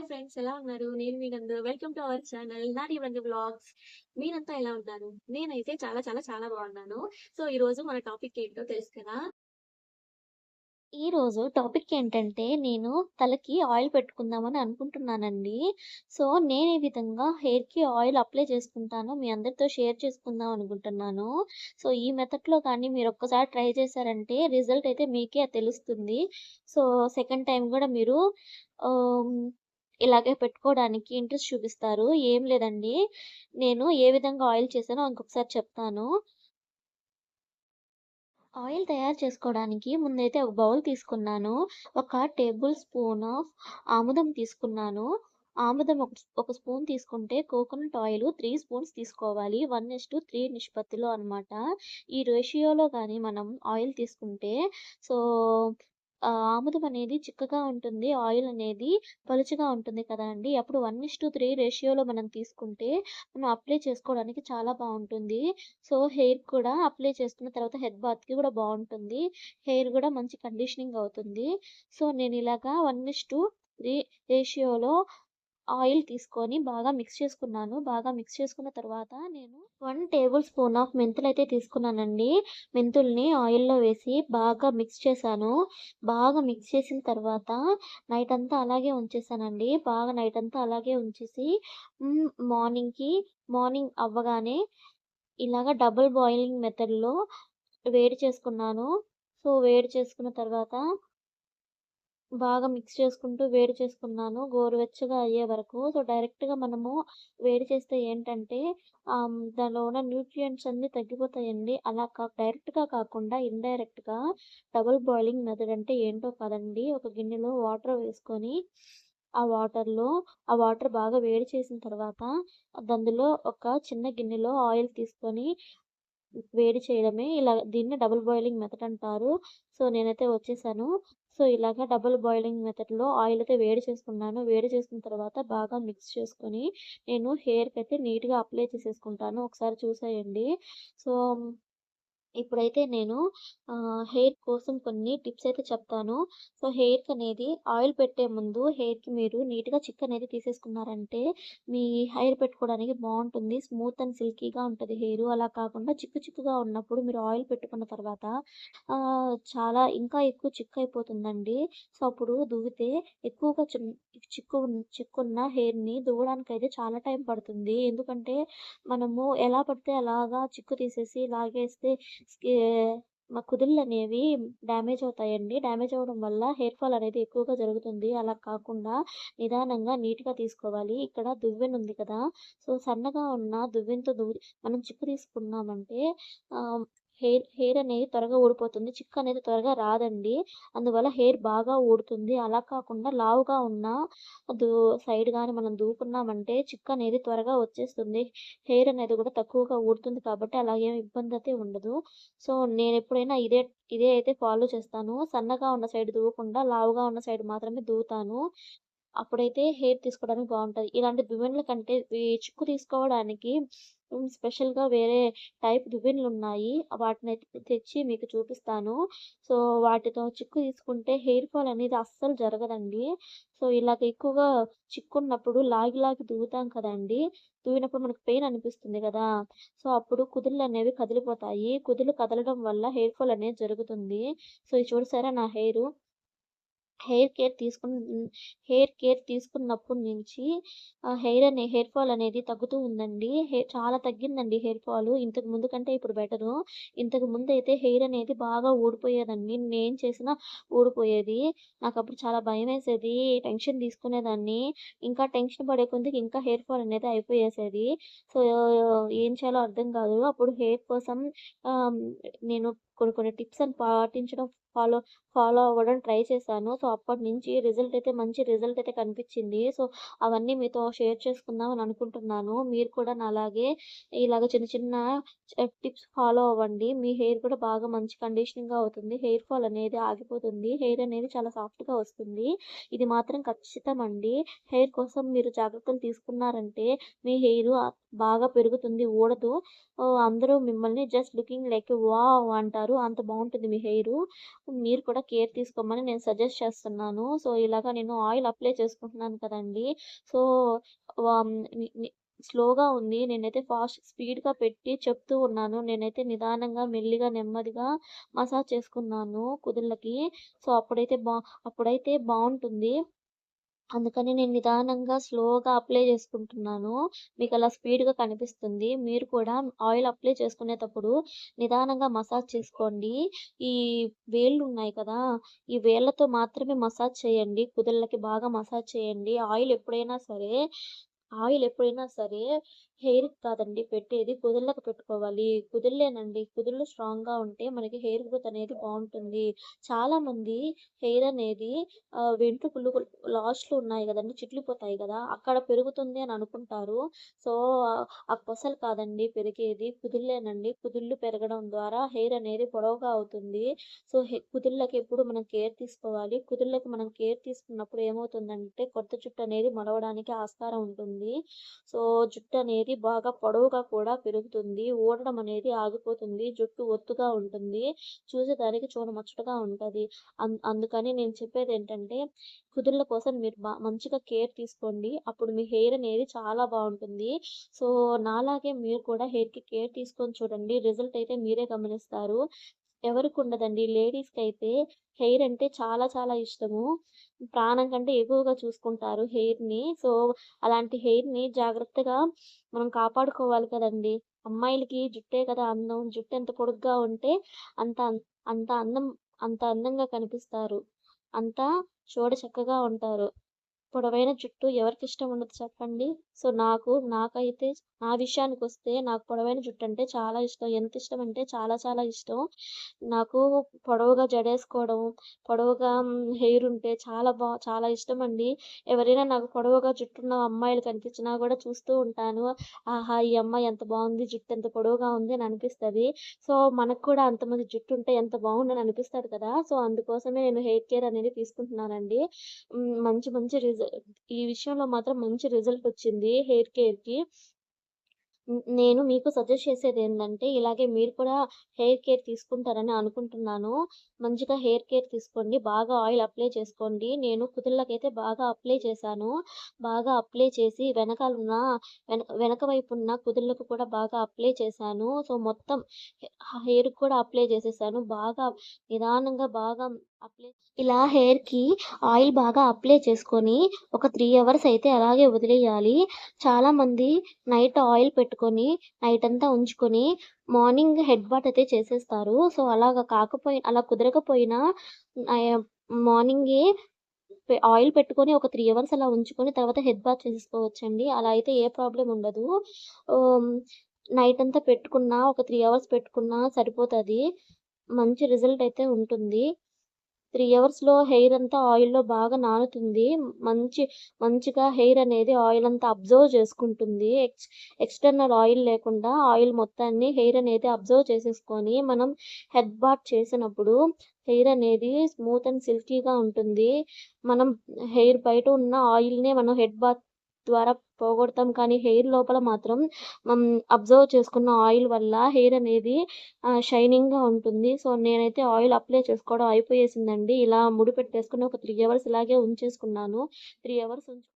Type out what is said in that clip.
Hi friends ఎలా ఉన్నారు? నేను మీనందు వెల్కమ్ టు అవర్ ఛానల్ నా నందు బ్లాగ్స్ మీరంతా ఎలా ఉన్నారు? నేనైతే చాలా చాలా చాలా బాగున్నాను. సో, ఈరోజు మన టాపిక్ ఏంటో తెలుసు కదా! ఈరోజు టాపిక్ ఏంటంటే, నేను తలకి ఆయిల్ పెట్టుకుందామని అనుకుంటున్నానండి. సో, నేను ఈ విధంగా హెయిర్‌కి ఆయిల్ అప్లై చేసుకుంటాను. మీ అందరితో షేర్ చేసుకుందాం అనుకుంటున్నాను. సో, ఈ మెథడ్‌లో కానీ మీరు ఒక్కసారి ట్రై చేశారంటే రిజల్ట్ అయితే మీకే తెలుస్తుంది. సో, సెకండ్ టైం కూడా మీరు ఇలాగే పెట్టుకోవడానికి ఇంట్రెస్ట్ చూపిస్తారు. ఏం లేదండి. నేను ఏ విధంగా ఆయిల్ చేశానో ఇంకొకసారి చెప్తాను. ఆయిల్ తయారు చేసుకోవడానికి ముందైతే ఒక బౌల్ తీసుకున్నాను. ఒక టేబుల్ స్పూన్ ఆఫ్ ఆముదం తీసుకున్నాను. ఆముదం ఒక ఒక స్పూన్ తీసుకుంటే కోకోనట్ ఆయిల్ త్రీ స్పూన్స్ తీసుకోవాలి. 1:3 నిష్పత్తిలో అనమాట ఈ రేషియోలో కానీ మనం ఆయిల్ తీసుకుంటే సో, ఆముదం అనేది చిక్కగా ఉంటుంది. ఆయిల్ అనేది పలుచగా ఉంటుంది కదండీ! అప్పుడు 1:3 రేషియోలో మనం తీసుకుంటే మనం అప్లై చేసుకోవడానికి చాలా బాగుంటుంది సో, హెయిర్ కూడా అప్లై చేసుకున్న తర్వాత హెడ్ బాత్‌కి కూడా బాగుంటుంది హెయిర్ కూడా మంచి కండిషనింగ్ అవుతుంది. సో, నేను ఇలాగా 1:3 రేషియోలో ఆయిల్ తీసుకొని బాగా మిక్స్ చేసుకున్నాను. బాగా మిక్స్ చేసుకున్న తర్వాత నేను వన్ టేబుల్ స్పూన్ ఆఫ్ మెంతులు అయితే తీసుకున్నానండి. మెంతుల్ని ఆయిల్‌లో వేసి బాగా మిక్స్ చేశాను. బాగా మిక్స్ చేసిన తర్వాత నైట్ అంతా అలాగే ఉంచేసానండి. బాగా నైట్ అంతా అలాగే ఉంచేసి మార్నింగ్‌కి మార్నింగ్ అవ్వగానే ఇలాగ డబుల్ బాయిలింగ్ మెథడ్‌లో వేడి చేసుకున్నాను. సో, వేడి చేసుకున్న తర్వాత బాగా మిక్స్ చేసుకుంటూ వేడి చేసుకున్నాను. గోరువెచ్చగా అయ్యే వరకు. సో, డైరెక్ట్‌గా మనము వేడి చేస్తే ఏంటంటే దానిలో ఉన్న న్యూట్రియంట్స్ అన్నీ తగ్గిపోతాయండి. అలా కా డైరెక్ట్‌గా కాకుండా ఇండైరెక్ట్‌గా డబుల్ బాయిలింగ్ మెథడ్ అంటే ఏంటో కాదండి. ఒక గిన్నెలో వాటర్ వేసుకొని ఆ వాటర్‌లో ఆ వాటర్ బాగా వేడి చేసిన తర్వాత అందులో ఒక చిన్న గిన్నెలో ఆయిల్ తీసుకొని వేడి చేయడమే. ఇలా దీన్ని డబుల్ బాయిలింగ్ మెథడ్ అంటారు. సో, నేనైతే వచ్చేసాను. సో, ఇలాగ డబుల్ బాయిలింగ్ మెథడ్‌లో ఆయిల్ అయితే వేడి చేసుకున్నాను. వేడి చేసుకున్న తర్వాత బాగా మిక్స్ చేసుకొని నేను హెయిర్‌కైతే నీట్‌గా అప్లై చేసేసుకుంటాను. ఒకసారి చూసేయండి. సో, ఇప్పుడైతే నేను హెయిర్ కోసం కొన్ని టిప్స్ అయితే చెప్తాను. సో, హెయిర్‌కి అనేది ఆయిల్ పెట్టే ముందు హెయిర్‌కి మీరు నీట్‌గా చిక్ అనేది తీసేసుకున్నారంటే మీ హెయిర్ పెట్టుకోవడానికి బాగుంటుంది స్మూత్ అండ్ సిల్కీగా ఉంటుంది హెయిర్ అలా కాకుండా చిక్కు చిక్కుగా ఉన్నప్పుడు మీరు ఆయిల్ పెట్టుకున్న తర్వాత చాలా ఇంకా ఎక్కువ చిక్కు అయిపోతుందండి సో, అప్పుడు దువ్వితే ఎక్కువగా చిక్కు చిక్కున్న హెయిర్‌ని దువ్వడానికైతే చాలా టైం పడుతుంది. ఎందుకంటే మనము ఎలా పడితే అలాగా చిక్కు తీసేసి లాగేస్తే మా కుదుళ్ళు అనేవి డ్యామేజ్ అవుతాయండి. డ్యామేజ్ అవ్వడం వల్ల హెయిర్ ఫాల్ అనేది ఎక్కువగా జరుగుతుంది. అలా కాకుండా నిదానంగా నీట్‌గా తీసుకోవాలి. ఇక్కడ దువ్వెన ఉంది కదా! సో, సన్నగా ఉన్న దువ్వెనతో దువ్వి మనం చిక్కు తీసుకున్నామంటే హెయిర్ హెయిర్ అనేది త్వరగా ఊడిపోతుంది. చిక్కు అనేది త్వరగా రాదండి. అందువల్ల హెయిర్ బాగా ఊడుతుంది. అలా కాకుండా లావుగా ఉన్న దూ సైడ్ కానీ మనం దూకున్నామంటే చిక్కు అనేది త్వరగా వచ్చేస్తుంది. హెయిర్ అనేది కూడా తక్కువగా ఊడుతుంది కాబట్టి అలాగే ఇబ్బంది అయితే ఉండదు. సో, నేను ఎప్పుడైనా ఇదే ఇదే అయితే ఫాలో చేస్తాను. సన్నగా ఉన్న సైడ్ దూవకుండా లావుగా ఉన్న సైడ్ మాత్రమే దువ్వుతాను. అప్పుడైతే హెయిర్ తీసుకోవడానికి బాగుంటుంది ఇలాంటి దువ్వెనల కంటే చిక్కు తీసుకోవడానికి స్పెషల్‌గా వేరే టైప్ దువ్వెనలున్నాయి. వాటినైతే తెచ్చి మీకు చూపిస్తాను. సో, వాటితో చిక్కు తీసుకుంటే హెయిర్ ఫాల్ అనేది అస్సలు జరగదండి. సో, ఇలాగ ఎక్కువగా చిక్కున్నప్పుడు లాగి లాగి దువ్వుతాం కదండి దువ్వినప్పుడు మనకు పెయిన్ అనిపిస్తుంది కదా సో, అప్పుడు కుదుళ్ళు అనేవి కదిలిపోతాయి. కుదులు కదలడం వల్ల హెయిర్ ఫాల్ అనేది జరుగుతుంది. సో, ఇది చూడసారా నా హెయిర్ హెయిర్ కేర్ తీసుకున్న హెయిర్ కేర్ తీసుకున్నప్పటి నుంచి హెయిర్ అనే హెయిర్ ఫాల్ అనేది తగ్గుతూ ఉందండి. హెయిర్ చాలా తగ్గిందండి హెయిర్ ఫాల్ ఇంతకు ముందు కంటే ఇప్పుడు బెటరు. ఇంతకు ముందు అయితే హెయిర్ అనేది బాగా ఊడిపోయేదండి. నేను చేసినా ఊడిపోయేది. నాకు అప్పుడు చాలా భయం వేసేది టెన్షన్ తీసుకునేదాన్ని. ఇంకా టెన్షన్ పడే కొద్దికి ఇంకా హెయిర్ ఫాల్ అనేది అయిపోయేసేది. సో, ఏం చేయాలో అర్థం కాదు. అప్పుడు హెయిర్ కోసం నేను కొన్ని కొన్ని టిప్స్ అని పాటించడం ఫాలో ఫాలో అవ్వడం ట్రై చేశాను. సో, అప్పటి నుంచి రిజల్ట్ అయితే మంచి రిజల్ట్ అయితే కనిపించింది. సో, అవన్నీ మీతో షేర్ చేసుకుందాం అని అనుకుంటున్నాను. మీరు కూడా నాలాగే ఇలాగ చిన్న చిన్న టిప్స్ ఫాలో అవ్వండి. మీ హెయిర్ కూడా బాగా మంచి కండిషనింగ్‌గా అవుతుంది. హెయిర్ ఫాల్ అనేది ఆగిపోతుంది. హెయిర్ అనేది చాలా సాఫ్ట్‌గా వస్తుంది. ఇది మాత్రం ఖచ్చితం అండి హెయిర్ కోసం మీరు జాగ్రత్తలు తీసుకున్నారంటే మీ హెయిర్ బాగా పెరుగుతుంది. ఊడదు. అందరూ మిమ్మల్ని జస్ట్ లుకింగ్ లైక్ వావ్! అంటారు. అంత బాగుంటుంది మీ హెయిర్ మీరు కూడా కేర్ తీసుకోమని నేను సజెస్ట్ చేస్తాను చేస్తున్నాను. సో, ఇలాగ నేను ఆయిల్ అప్లై చేసుకుంటున్నాను కదండీ! సో, స్లోగా ఉంది. నేనైతే ఫాస్ట్ స్పీడ్‌గా పెట్టి చెప్తూ ఉన్నాను. నేనైతే నిదానంగా, మెల్లిగా, నెమ్మదిగా మసాజ్ చేసుకున్నాను కుదుళ్ళకి. సో, అప్పుడైతే బా అప్పుడైతే బాగుంటుంది అందుకని నేను నిదానంగా, స్లోగా అప్లై చేసుకుంటున్నాను. మీకు అలా స్పీడ్‌గా కనిపిస్తుంది. మీరు కూడా ఆయిల్ అప్లై చేసుకునేటప్పుడు నిదానంగా మసాజ్ చేసుకోండి. ఈ వేళ్ళు ఉన్నాయి కదా! ఈ వేళ్ళతో మాత్రమే మసాజ్ చేయండి. కుదళ్ళకి బాగా మసాజ్ చేయండి. ఆయిల్ ఎప్పుడైనా సరే ఆయిల్ ఎప్పుడైనా సరే హెయిర్‌కి కాదండి పెట్టేది. కుదుళ్ళకి పెట్టుకోవాలి. కుదుళ్ళేనండి. కుదుళ్ళు స్ట్రాంగ్‌గా ఉంటే మనకి హెయిర్ గ్రోత్ అనేది బాగుంటుంది చాలామంది హెయిర్ అనేది వెంట్రుకలు లాస్ట్‌లో ఉన్నాయి కదండి చిట్లిపోతాయి కదా అక్కడ పెరుగుతుంది అని అనుకుంటారు. సో, ఆ కొసలు కాదండి పెరిగేది. కుదుళ్ళేనండి. కుదుళ్ళు పెరగడం ద్వారా హెయిర్ అనేది పొడవుగా అవుతుంది. సో, హె కుదుళ్ళకి ఎప్పుడు మనం కేర్ తీసుకోవాలి. కుదుళ్ళకి మనం కేర్ తీసుకున్నప్పుడు ఏమవుతుందంటే కొత్త జుట్టు అనేది మొలవడానికి ఆస్కారం ఉంటుంది. సో, జుట్టు అనేది బాగా పొడవుగా కూడా పెరుగుతుంది. ఊడడం అనేది ఆగిపోతుంది. జుట్టు ఒత్తుగా ఉంటుంది. చూసేదానికి చూడముచ్చటగా ఉంటుంది అందుకని నేను చెప్పేది ఏంటంటే కుదుళ్ళ కోసం మీరు మంచిగా కేర్ తీసుకోండి. అప్పుడు మీ హెయిర్ అనేది చాలా బాగుంటుంది సో, నాలాగే మీరు కూడా హెయిర్‌కి కేర్ తీసుకొని చూడండి. రిజల్ట్ అయితే మీరే గమనిస్తారు. ఎవరికి ఉండదండి లేడీస్కి అయితే హెయిర్ అంటే చాలా చాలా ఇష్టము. ప్రాణం కంటే ఎక్కువగా చూసుకుంటారు హెయిర్‌ని. సో, అలాంటి హెయిర్‌ని జాగ్రత్తగా మనం కాపాడుకోవాలి కదండీ! అమ్మాయిలకి జుట్టే కదా అందం. జుట్టు ఎంత పొడుగ్గా ఉంటే అంత అంత అందం అంత అందంగా కనిపిస్తారు. అంత చూడచక్కగా ఉంటారు. పొడవైన జుట్టు ఎవరికి ఇష్టం ఉండదు చెప్పండి? సో, నాకు నాకైతే నా విషయానికి వస్తే నాకు పొడవైన జుట్టు అంటే చాలా ఇష్టం. ఎంత ఇష్టం అంటే చాలా చాలా ఇష్టం. నాకు పొడవుగా జడేసుకోవడం, పొడవుగా హెయిర్ ఉంటే చాలా బా చాలా ఇష్టం అండి ఎవరైనా నాకు పొడవుగా జుట్టున్న అమ్మాయిలు కనిపించినా కూడా చూస్తూ ఉంటాను. ఆహా! ఈ అమ్మాయి ఎంత బాగుంది జుట్టు ఎంత పొడవుగా ఉంది అని అనిపిస్తది. సో, మనకు కూడా అంతమంది జుట్టు ఉంటే ఎంత బాగుందని అనిపిస్తుంది కదా! సో, అందుకోసమే నేను హెయిర్ కేర్ అనేది తీసుకుంటున్నానండి. మంచి మంచి మంచి రిజల్ట్ ఈ విషయంలో మాత్రం మంచి రిజల్ట్ వచ్చింది హెయిర్ కేర్‌కి. నేను మీకు సజెస్ట్ చేసేది ఏంటంటే ఇలాగే మీరు కూడా హెయిర్ కేర్ తీసుకుంటారని అనుకుంటున్నాను. మంచిగా హెయిర్ కేర్ తీసుకోండి. బాగా ఆయిల్ అప్లై చేసుకోండి. నేను కుదుళ్ళకైతే బాగా అప్లై చేశాను. బాగా అప్లై చేసి వెనకాల ఉన్న వెనక వైపు ఉన్న కుదుళ్ళకు కూడా బాగా అప్లై చేశాను. సో, మొత్తం హెయిర్‌కి కూడా అప్లై చేసేసాను. బాగా నిదానంగా బాగా అప్లై ఇలా హెయిర్‌కి ఆయిల్ బాగా అప్లై చేసుకొని ఒక త్రీ అవర్స్ అయితే అలాగే వదిలేయాలి. చాలామంది నైట్ ఆయిల్ పెట్టుకొని నైట్ అంతా ఉంచుకొని మార్నింగ్ హెడ్ బాత్ అయితే చేసేస్తారు. సో, అలాగా కాకపోయి అలా కుదరకపోయినా మార్నింగే ఆయిల్ పెట్టుకొని ఒక త్రీ అవర్స్ అలా ఉంచుకొని తర్వాత హెడ్ బాత్ చేసుకోవచ్చండి అలా అయితే ఏ ప్రాబ్లం ఉండదు. నైట్ అంతా పెట్టుకున్నా ఒక త్రీ అవర్స్ పెట్టుకున్నా సరిపోతుంది మంచి రిజల్ట్ అయితే ఉంటుంది. త్రీ అవర్స్‌లో హెయిర్ అంతా ఆయిల్‌లో బాగా నానుతుంది. మంచి మంచిగా హెయిర్ అనేది ఆయిల్ అంతా అబ్జర్వ్ చేసుకుంటుంది. ఎక్స్ ఎక్స్‌టర్నల్ ఆయిల్ లేకుండా ఆయిల్ మొత్తాన్ని హెయిర్ అనేది అబ్జర్వ్ చేసేసుకొని మనం హెడ్ బాత్ చేసినప్పుడు హెయిర్ అనేది స్మూత్ అండ్ సిల్కీగా ఉంటుంది. మనం హెయిర్ బయట ఉన్న ఆయిల్‌నే మనం హెడ్ బాత్ ద్వారా పోగొడతాం. కానీ హెయిర్ లోపల మాత్రం మనం అబ్జర్వ్ చేసుకున్న ఆయిల్ వల్ల హెయిర్ అనేది షైనింగ్‌గా ఉంటుంది. సో, నేనైతే ఆయిల్ అప్లై చేసుకోవడం అయిపోయేసిందండి. ఇలా ముడి పెట్టేసుకొని ఒక త్రీ అవర్స్ ఇలాగే ఉంచేసుకున్నాను. త్రీ అవర్స్ ఉంచు